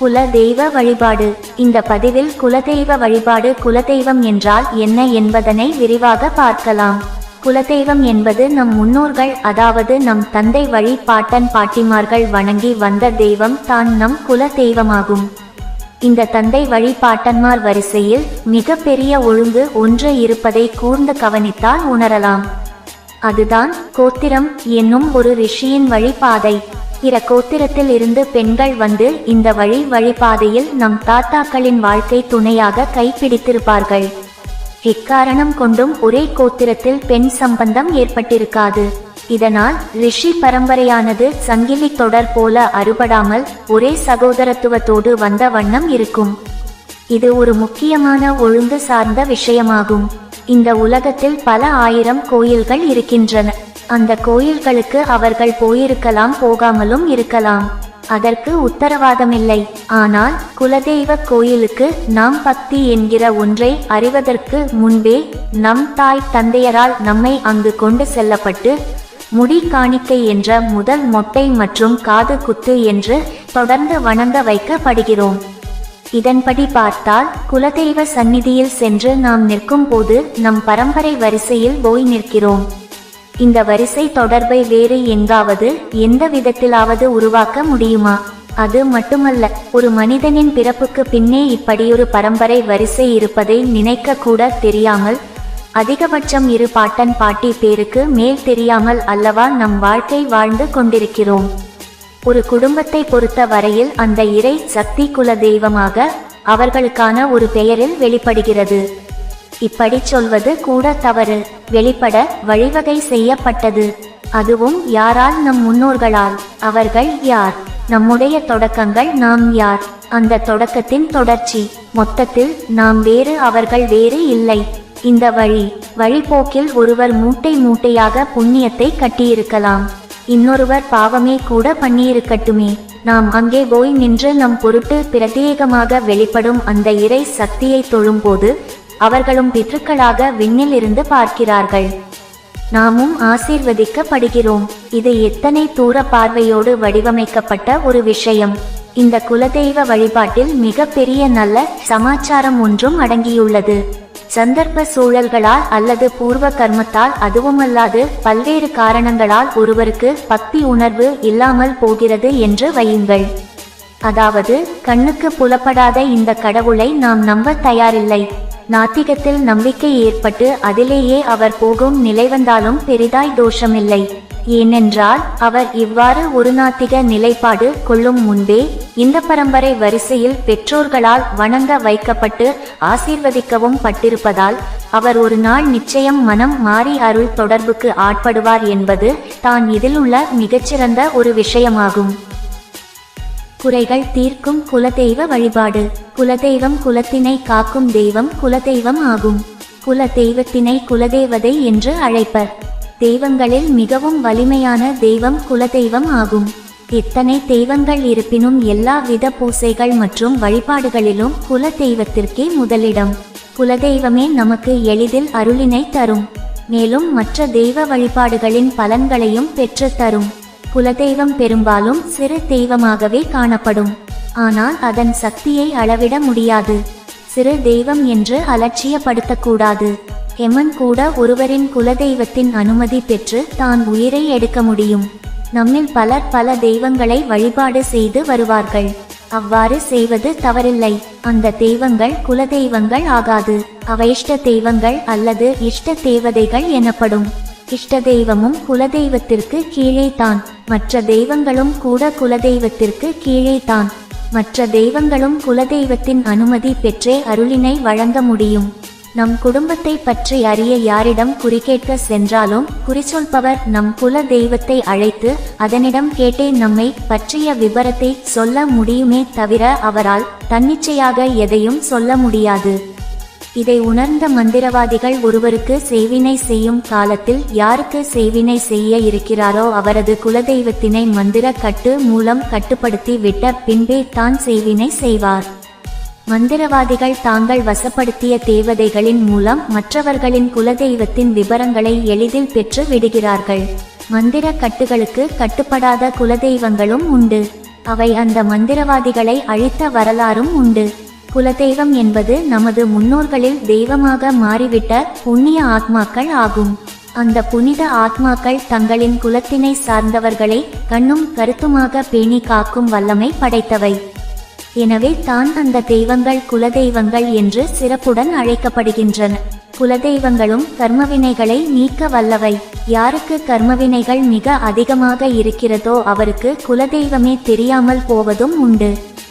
குல தெய்வ வழிபாடு. இந்த பதிவில் குலதெய்வ வழிபாடு குலதெய்வம் என்றால் என்ன என்பதனை விரிவாக பார்க்கலாம். குலதெய்வம் என்பது நம் முன்னோர்கள் அதாவது நம் தந்தை வழி பாட்டன் பாட்டிமார்கள் வணங்கி வந்த தெய்வம் தான் நம் குல தெய்வமாகும். இந்த தந்தை வழி பாட்டன்மார் வரிசையில் மிக பெரிய ஒழுங்கு ஒன்று இருப்பதை கூர்ந்து கவனித்தால் உணரலாம். அதுதான் கோத்திரம் என்னும் ஒரு ரிஷியின் வழிபாதை. பிற கோத்திரத்தில் இருந்து பெண்கள் வந்து இந்த வழி வழிபாதையில் நம் தாத்தாக்களின் வாழ்க்கை துணையாக கைப்பிடித்திருப்பார்கள். இக்காரணம் கொண்டும் ஒரே கோத்திரத்தில் பெண் சம்பந்தம் ஏற்பட்டிருக்காது. இதனால் ரிஷி பரம்பரையானது சங்கிலி தொடர் போல அறுபடாமல் ஒரே சகோதரத்துவத்தோடு வந்த வண்ணம் இருக்கும். இது ஒரு முக்கியமான ஒழுங்கு சார்ந்த விஷயமாகும். இந்த உலகத்தில் பல ஆயிரம் கோயில்கள் இருக்கின்றன. அந்த கோயில்களுக்கு அவர்கள் போயிருக்கலாம் போகாமலும் இருக்கலாம். அதற்கு உத்தரவாதமில்லை. ஆனால் குலதெய்வ கோயிலுக்கு நாம் பக்தி என்கிற ஒன்றை அறிவதற்கு முன்பே நம் தாய் தந்தையரால் நம்மை அங்கு கொண்டு செல்லப்பட்டு முடி காணிக்கை என்ற முதல் மொட்டை மற்றும் காது குத்து என்று தொடர்ந்து வணங்க வைக்கப்படுகிறோம். இதன்படி பார்த்தால் குலதெய்வ சந்நிதியில் சென்று நாம் நிற்கும் போது நம் பரம்பரை வரிசையில் போய் நிற்கிறோம். இந்த வரிசை தொடர்பை வேறு எங்காவது எந்த விதத்திலாவது உருவாக்க முடியுமா? அது மட்டுமல்ல ஒரு மனிதனின் பிறப்புக்கு பின்னே இப்படியொரு பரம்பரை வரிசை இருப்பதை நினைக்க கூட தெரியாமல் அதிகபட்சம் இரு பாட்டன் பாட்டி பேருக்கு மேல் தெரியாமல் அல்லவா நம் வாழ்க்கை வாழ்ந்து கொண்டிருக்கிறோம். ஒரு குடும்பத்தை பொறுத்த வரையில் அந்த இறை சக்தி குல தெய்வமாக அவர்களுக்கான ஒரு பெயரில் வெளிப்படுகிறது. இப்படி சொல்வது கூட தவறு. வெளிப்பட வழிவகை செய்யப்பட்டது. அதுவும் யாரால்? நம் முன்னோர்களால். அவர்கள் யார்? நம்முடைய தொடக்கங்கள் நாம் யார்? அந்த தொடக்கத்தின் தொடர்ச்சி. மொத்தத்தில் நாம் வேறு அவர்கள் வேறு இல்லை. இந்த வழி வழிபோக்கில் ஒருவர் மூட்டை மூட்டையாக புண்ணியத்தை கட்டியிருக்கலாம். இன்னொருவர் பாவமே கூட பண்ணியிருக்கட்டுமே. நாம் அங்கே போய் நின்று நம் பொருட்டு பிரத்யேகமாக வெளிப்படும் அந்த இறை சக்தியை தொழும்போது அவர்களும் பிற்றுக்களாக விண்ணில் இருந்து பார்க்கிறார்கள். நாமும் ஆசீர்வதிக்கப்படுகிறோம். இது எத்தனை தூர பார்வையோடு வடிவமைக்கப்பட்ட ஒரு விஷயம். இந்த குலதெய்வ வழிபாட்டில் மிக பெரிய நல்ல சமாச்சாரம் ஒன்றும் அடங்கியுள்ளது. சந்தர்ப்ப சூழல்களால் அல்லது பூர்வ கர்மத்தால் அதுவுமல்லாது பல்வேறு காரணங்களால் ஒருவருக்கு பக்தி உணர்வு இல்லாமல் போகிறது என்று வையுங்கள். அதாவது கண்ணுக்கு புலப்படாத இந்த கடவுளை நாம் நம்ப தயாரில்லை. நாத்திகத்தில் நம்பிக்கை ஏற்பட்டு அதிலேயே அவர் போகும் நிலை வந்தாலும் பெரிதாய் தோஷமில்லை. ஏனென்றால் அவர் இவ்வாறு ஒரு நாத்திக நிலைப்பாடு கொள்ளும் முன்பே இந்த பரம்பரை வரிசையில் பெற்றோர்களால் வணங்க வைக்கப்பட்டு ஆசீர்வதிக்கவும் பட்டிருப்பதால் அவர் ஒரு நாள் நிச்சயம் மனம் மாறி அருள் தொடர்புக்கு ஆட்படுவார் என்பது தான் இதில் உள்ள மிகச்சிறந்த ஒரு விஷயமாகும். குறைகள் தீர்க்கும் குலதெய்வ வழிபாடு. குலதெய்வம் குலத்தினை காக்கும் தெய்வம் குலதெய்வம் ஆகும். குல தெய்வத்தினை குலதேவதை என்று அழைப்பர். தெய்வங்களில் மிகவும் வலிமையான தெய்வம் குலதெய்வம் ஆகும். எத்தனை தெய்வங்கள் இருப்பினும் எல்லா வித பூசைகள் மற்றும் வழிபாடுகளிலும் குல தெய்வத்திற்கே முதலிடம். குலதெய்வமே நமக்கு எளிதில் அருளினை தரும். மேலும் மற்ற தெய்வ வழிபாடுகளின் பலன்களையும் பெற்று தரும். குலதெய்வம் பெரும்பாலும் சிறு தெய்வமாகவே காணப்படும். ஆனால் அதன் சக்தியை அளவிட முடியாது. சிறு தெய்வம் என்று அலட்சியப்படுத்தக்கூடாது. எமன் கூட ஒருவரின் குலதெய்வத்தின் அனுமதி பெற்று தான் உயிரை எடுக்க முடியும். நம்மில் பலர் பல தெய்வங்களை வழிபாடு செய்து வருவார்கள். அவ்வாறு செய்வது தவறில்லை. அந்த தெய்வங்கள் குலதெய்வங்கள் ஆகாது. அவைஷ்ட தெய்வங்கள் அல்லது இஷ்ட தேவதைகள் எனப்படும். இஷ்ட தெய்வமும் குலதெய்வத்திற்கு கீழே தான். மற்ற தெய்வங்களும் கூட குலதெய்வத்திற்கு கீழே தான். மற்ற தெய்வங்களும் குலதெய்வத்தின் அனுமதி பெற்றே அருளினை வழங்க முடியும். நம் குடும்பத்தை பற்றி அறிய யாரிடம் குறிக்கேட்க சென்றாலும் குறிச்சொல்பவர் நம் குல தெய்வத்தை அழைத்து அதனிடம் கேட்டே நம்மை பற்றிய விபரத்தை சொல்ல முடியுமே தவிர அவரால் தன்னிச்சையாக எதையும் சொல்ல முடியாது. இதை உணர்ந்த மந்திரவாதிகள் ஒருவருக்கு செய்வினை செய்யும் காலத்தில் யாருக்கு செய்வினை செய்ய இருக்கிறாரோ அவரது குலதெய்வத்தினை மந்திர கட்டு மூலம் கட்டுப்படுத்தி விட்ட பின்பே தான் செய்வினை செய்வார். மந்திரவாதிகள் தாங்கள் வசப்படுத்திய தேவதைகளின் மூலம் மற்றவர்களின் குலதெய்வத்தின் விவரங்களை எளிதில் பெற்று விடுகிறார்கள். மந்திர கட்டுகளுக்கு கட்டுப்படாத குலதெய்வங்களும் உண்டு. அவை அந்த மந்திரவாதிகளை அழித்த வரலாறும் உண்டு. குலதெய்வம் என்பது நமது முன்னோர்களில் தெய்வமாக மாறிவிட்ட புண்ணிய ஆத்மாக்கள் ஆகும். அந்த புனித ஆத்மாக்கள் தங்களின் குலத்தினை சார்ந்தவர்களை கண்ணும் கருத்துமாக பேணி காக்கும் வல்லமை படைத்தவை. எனவே தான் அந்த தெய்வங்கள் குலதெய்வங்கள் என்று சிறப்புடன் அழைக்கப்படுகின்றன. குலதெய்வங்களும் கர்மவினைகளை நீக்க வல்லவை. யாருக்கு கர்மவினைகள் மிக அதிகமாக இருக்கிறதோ அவருக்கு குலதெய்வமே தெரியாமல் போவதும் உண்டு.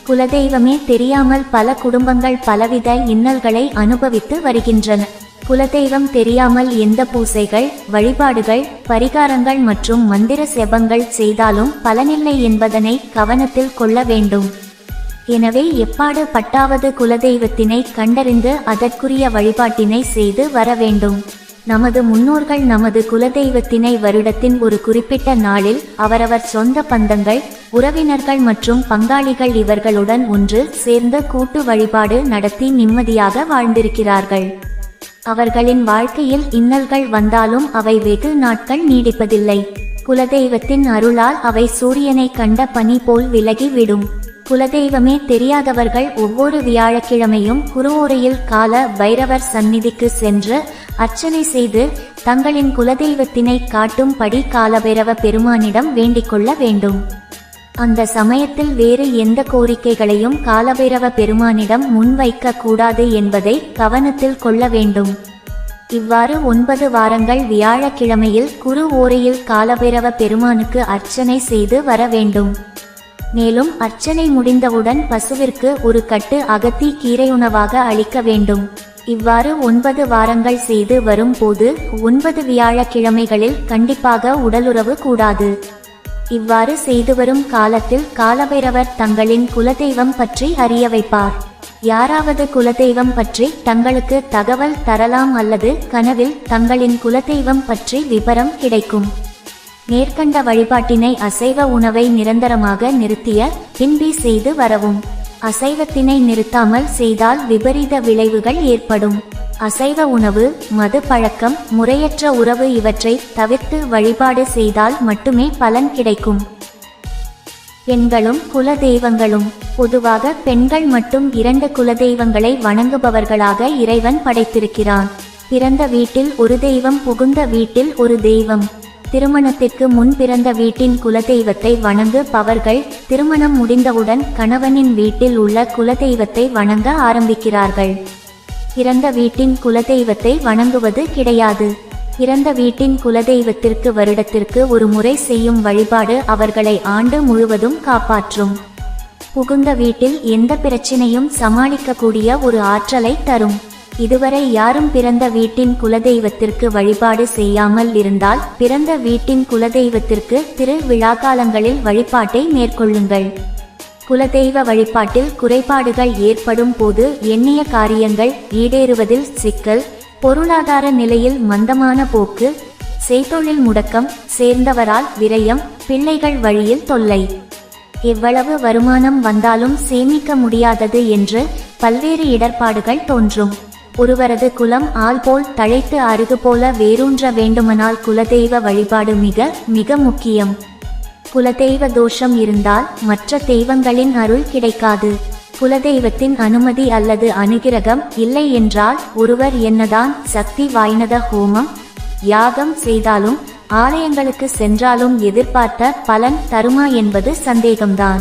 குலதெய்வமே தெரியாமல் பல குடும்பங்கள் பலவித இன்னல்களை அனுபவித்து வருகின்றன. குலதெய்வம் தெரியாமல் எந்த பூசைகள் வழிபாடுகள் பரிகாரங்கள் மற்றும் மந்திர செபங்கள் செய்தாலும் பலனில்லை என்பதனை கவனத்தில் கொள்ள வேண்டும். எனவே எப்பாடு பட்டாவது குலதெய்வத்தினை கண்டறிந்து அதற்குரிய வழிபாட்டினை செய்து வர வேண்டும். நமது முன்னோர்கள் நமது குலதெய்வத்தினை வருடத்தின் ஒரு குறிப்பிட்ட நாளில் அவரவர் சொந்த பந்தங்கள் உறவினர்கள் மற்றும் பங்காளிகள் இவர்களுடன் ஒன்று சேர்ந்த கூட்டு வழிபாடு நடத்தி நிம்மதியாக வாழ்ந்திருக்கிறார்கள். அவர்களின் வாழ்க்கையில் இன்னல்கள் வந்தாலும் அவை வெகு நாட்கள் நீடிப்பதில்லை. குலதெய்வத்தின் அருளால் அவை சூரியனை கண்ட பனி போல் விலகிவிடும் குலதெய்வமே தெரியாதவர்கள் ஒவ்வொரு வியாழக்கிழமையும் குருவோரையில் கால பைரவர் சந்நிதிக்கு சென்று அர்ச்சனை செய்து தங்களின் குலதெய்வத்தினை காட்டும்படி காலபைரவ பெருமானிடம் வேண்டிக் கொள்ள வேண்டும். அந்த சமயத்தில் வேறு எந்த கோரிக்கைகளையும் காலபைரவ பெருமானிடம் முன்வைக்க கூடாது என்பதை கவனத்தில் கொள்ள வேண்டும். இவ்வாறு ஒன்பது வாரங்கள் வியாழக்கிழமையில் குரு ஓரையில் காலபைரவ பெருமானுக்கு அர்ச்சனை செய்து வர வேண்டும். மேலும் அர்ச்சனை முடிந்தவுடன் பசுவிற்கு ஒரு கட்டு அகத்தி கீரை உணவாக அளிக்க வேண்டும். இவ்வாறு ஒன்பது வாரங்கள் செய்து வரும் போது ஒன்பது வியாழக்கிழமைகளில் கண்டிப்பாக உடலுறவு கூடாது. இவ்வாறு செய்து வரும் காலத்தில் காலபைரவர் தங்களின் குலதெய்வம் பற்றி அறிய வைப்பார். யாராவது குலதெய்வம் பற்றி தங்களுக்கு தகவல் தரலாம் அல்லது கனவில் தங்களின் குலதெய்வம் பற்றி விபரம் கிடைக்கும். மேற்கண்ட வழிபாட்டினை அசைவ உணவை நிரந்தரமாக நிறுத்திய பின்பி செய்து வரவும். அசைவத்தினை நிறுத்தாமல் செய்தால் விபரீத விளைவுகள் ஏற்படும். அசைவ உணவு மது பழக்கம் முறையற்ற உறவு இவற்றை தவிர்த்து வழிபாடு செய்தால் மட்டுமே பலன் கிடைக்கும். பெண்களும் குல தெய்வங்களும் பொதுவாக பெண்கள் மட்டும் இரண்டு குலதெய்வங்களை வணங்குபவர்களாக இறைவன் படைத்திருக்கிறான். பிறந்த வீட்டில் ஒரு தெய்வம் புகுந்த வீட்டில் ஒரு தெய்வம். திருமணத்திற்கு முன் பிறந்த வீட்டின் குலதெய்வத்தை வணங்குபவர்கள் திருமணம் முடிந்தவுடன் கணவனின் வீட்டில் உள்ள குலதெய்வத்தை வணங்க ஆரம்பிக்கிறார்கள். பிறந்த வீட்டின் குலதெய்வத்தை வணங்குவது கிடையாது. பிறந்த வீட்டின் குலதெய்வத்திற்கு வருடத்திற்கு ஒரு முறை செய்யும் வழிபாடு அவர்களை ஆண்டு முழுவதும் காப்பாற்றும். புகுந்த வீட்டில் எந்த பிரச்சனையும் சமாளிக்கக்கூடிய ஒரு ஆற்றலை தரும். இதுவரை யாரும் பிறந்த வீட்டின் குலதெய்வத்திற்கு வழிபாடு செய்யாமல் இருந்தால் பிறந்த வீட்டின் குலதெய்வத்திற்கு திரு விழாக்காலங்களில் வழிபாட்டை மேற்கொள்ளுங்கள். குலதெய்வ வழிபாட்டில் குறைபாடுகள் ஏற்படும் போது எண்ணிய காரியங்கள் ஈடேறுவதில் சிக்கல் பொருளாதார நிலையில் மந்தமான போக்கு செய்தொழில் முடக்கம் சேர்ந்தவரால் விரயம் பிள்ளைகள் வழியில் தொல்லை. எவ்வளவு வருமானம் வந்தாலும் சேமிக்க முடியாதது என்று பல்வேறு இடர்பாடுகள் தோன்றும். ஒருவரது குலம் ஆள் போல் தழைத்து அருகு போல வேரூன்ற வேண்டுமானால் குலதெய்வ வழிபாடு மிக மிக முக்கியம். குலதெய்வ தோஷம் இருந்தால் மற்ற தெய்வங்களின் அருள் கிடைக்காது. குலதெய்வத்தின் அனுமதி அல்லது அனுகிரகம் இல்லை என்றால் ஒருவர் என்னதான் சக்தி வாய்ந்தத ஹோமம் யாகம் செய்தாலும் ஆலயங்களுக்கு சென்றாலும் எதிர்பார்த்த பலன் தருமா என்பது சந்தேகம்தான்.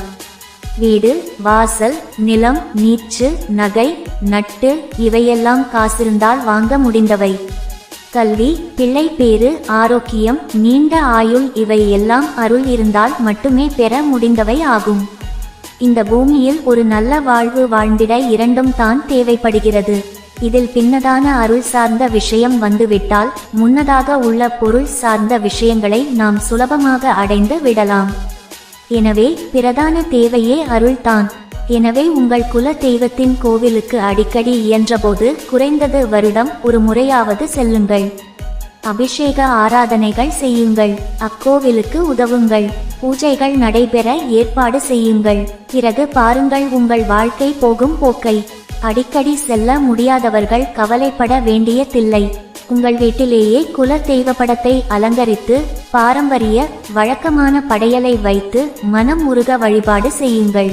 வீடு வாசல் நிலம் நீச்சு நகை நட்டு இவையெல்லாம் காசிருந்தால் வாங்க முடிந்தவை. கல்வி பிள்ளை பேறு ஆரோக்கியம் நீண்ட ஆயுள் இவை எல்லாம் அருள் இருந்தால் மட்டுமே பெற முடிந்தவை ஆகும். இந்த பூமியில் ஒரு நல்ல வாழ்வு வாழ்ந்திட இரண்டும் தான் தேவைப்படுகிறது. இதில் பின்னதான அருள் சார்ந்த விஷயம் வந்துவிட்டால் முன்னதாக உள்ள பொருள் சார்ந்த விஷயங்களை நாம் சுலபமாக அடைந்து விடலாம். எனவே பிரதான தேவையே அருள்தான். எனவே உங்கள் குல தெய்வத்தின் கோவிலுக்கு அடிக்கடி இயன்றபோது குறைந்தது வருடம் ஒரு முறையாவது செல்லுங்கள். அபிஷேக ஆராதனைகள் செய்யுங்கள். அக்கோவிலுக்கு உதவுங்கள். பூஜைகள் நடைபெற ஏற்பாடு செய்யுங்கள். பிறகு பாருங்கள் உங்கள் வாழ்க்கை போகும் போக்கை. அடிக்கடி செல்ல முடியாதவர்கள் கவலைப்பட வேண்டியதில்லை. உங்கள் வீட்டிலேயே குல தெய்வ படத்தை அலங்கரித்து பாரம்பரிய வழக்கமான படையலை வைத்து மனம் உருக வழிபாடு செய்யுங்கள்.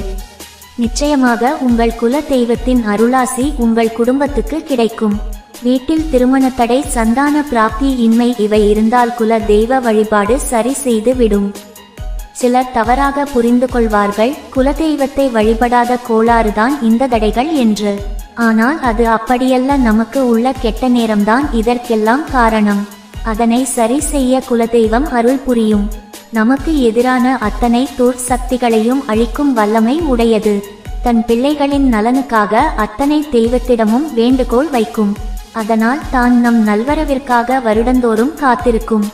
நிச்சயமாக உங்கள் குல தெய்வத்தின் அருளாசி உங்கள் குடும்பத்துக்கு கிடைக்கும். வீட்டில் திருமண தடை சந்தான பிராப்தி இன்மை இவை இருந்தால் குல தெய்வ வழிபாடு சரி செய்து விடும். சிலர் தவறாக புரிந்து கொள்வார்கள் குலதெய்வத்தை வழிபடாத கோளாறுதான் இந்த தடைகள் என்று. ஆனால் அது அப்படியல்ல நமக்கு உள்ள கெட்ட நேரம்தான் இதற்கெல்லாம் காரணம். அதனை சரி செய்ய குலதெய்வம் அருள் புரியும். நமக்கு எதிரான அத்தனை தூர் சக்திகளையும் அழிக்கும் வல்லமை உடையது. தன் பிள்ளைகளின் நலனுக்காக அத்தனை தெய்வத்திடமும் வேண்டுகோள் வைக்கும். அதனால் தான் நம் நல்வரவிற்காக வருடந்தோறும் காத்திருக்கும்.